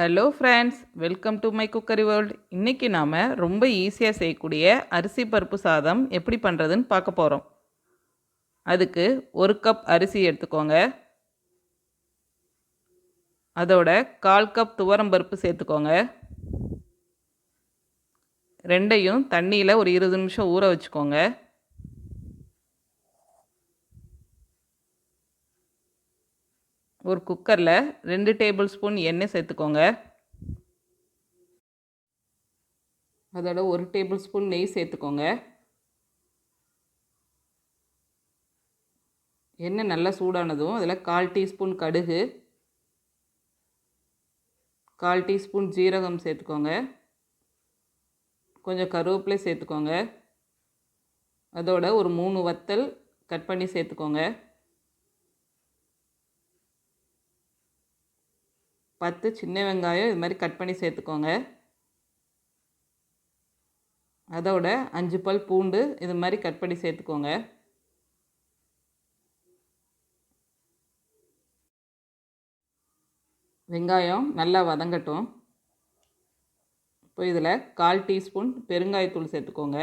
Hello friends welcome to my cookery world இன்றைக்கி நாம் ரொம்ப ஈஸியாக செய்யக்கூடிய அரிசி பருப்பு சாதம் எப்படி பண்ணுறதுன்னு பார்க்க போகிறோம் அதுக்கு ஒரு கப் அரிசி எடுத்துக்கோங்க. அதோட கால் கப் துவரம் பருப்பு சேர்த்துக்கோங்க. ரெண்டையும் தண்ணியில் ஒரு இருபது நிமிஷம் ஊற வச்சுக்கோங்க. ஒரு குக்கரில் ரெண்டு டேபிள் ஸ்பூன் எண்ணெய் சேர்த்துக்கோங்க. அதோட ஒரு டேபிள் ஸ்பூன் நெய் சேர்த்துக்கோங்க. எண்ணெய் நல்லா சூடானதும் அதில் கால் டீஸ்பூன் கடுகு கால் டீஸ்பூன் ஜீரகம் சேர்த்துக்கோங்க. கொஞ்சம் கருவேப்பிலை சேர்த்துக்கோங்க. அதோட ஒரு மூணு வத்தல் கட் பண்ணி சேர்த்துக்கோங்க. பத்து சின்ன வெங்காயம் இது மாதிரி கட் பண்ணி சேர்த்துக்கோங்க. அதோட அஞ்சு பல் பூண்டு இது மாதிரி கட் பண்ணி சேர்த்துக்கோங்க. வெங்காயம் நல்லா வதங்கட்டும். இப்போ இதில் கால் டீஸ்பூன் பெருங்காயத்தூள் சேர்த்துக்கோங்க.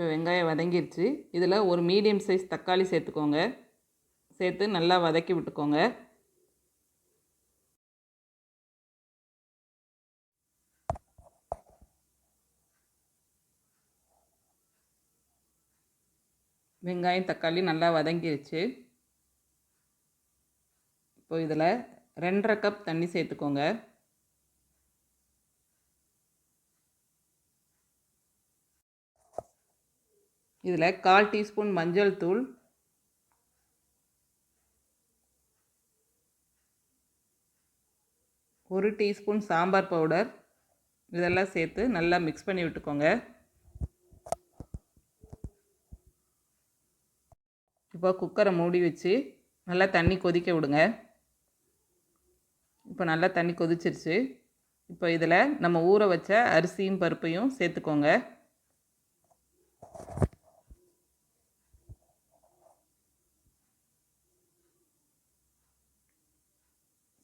இப்போ வெங்காயம் வதங்கிருச்சு. இதில் ஒரு மீடியம் சைஸ் தக்காளி சேர்த்துக்கோங்க. சேர்த்து நல்லா வதக்கி விட்டுக்கோங்க. வெங்காயம் தக்காளி நல்லா வதங்கிருச்சு. இப்போ இதில் ரெண்டரை கப் தண்ணி சேர்த்துக்கோங்க. இதில் கால் டீஸ்பூன் மஞ்சள் தூள் ஒரு டீஸ்பூன் சாம்பார் பவுடர் இதெல்லாம் சேர்த்து நல்லா மிக்ஸ் பண்ணி விட்டுக்கோங்க. இப்போ குக்கரை மூடி வச்சு நல்லா தண்ணி கொதிக்க விடுங்க. இப்போ நல்லா தண்ணி கொதிச்சிருச்சு. இப்போ இதில் நம்ம ஊற வச்ச அரிசியும் பருப்பையும் சேர்த்துக்கோங்க.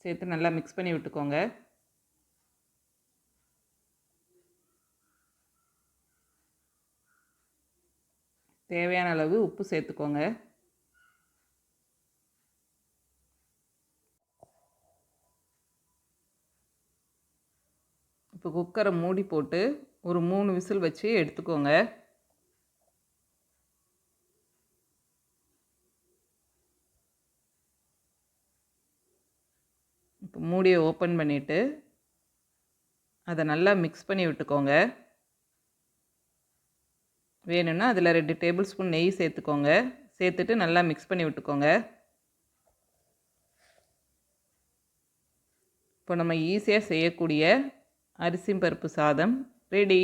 சேர்த்து நல்லா மிக்ஸ் பண்ணி விட்டுக்கோங்க. தேவையான அளவு உப்பு சேர்த்துக்கோங்க. இப்போ குக்கரை மூடி போட்டு ஒரு மூணு விசில் வச்சு எடுத்துக்கோங்க. மூடியை ஓப்பன் பண்ணிவிட்டு அதை நல்லா மிக்ஸ் பண்ணி விட்டுக்கோங்க. வேணும்னா அதில் ரெண்டு டேபிள் ஸ்பூன் நெய் சேர்த்துக்கோங்க. சேர்த்துட்டு நல்லா மிக்ஸ் பண்ணி விட்டுக்கோங்க. இப்போ நம்ம ஈஸியாக செய்யக்கூடிய அரிசி பருப்பு சாதம் ரெடி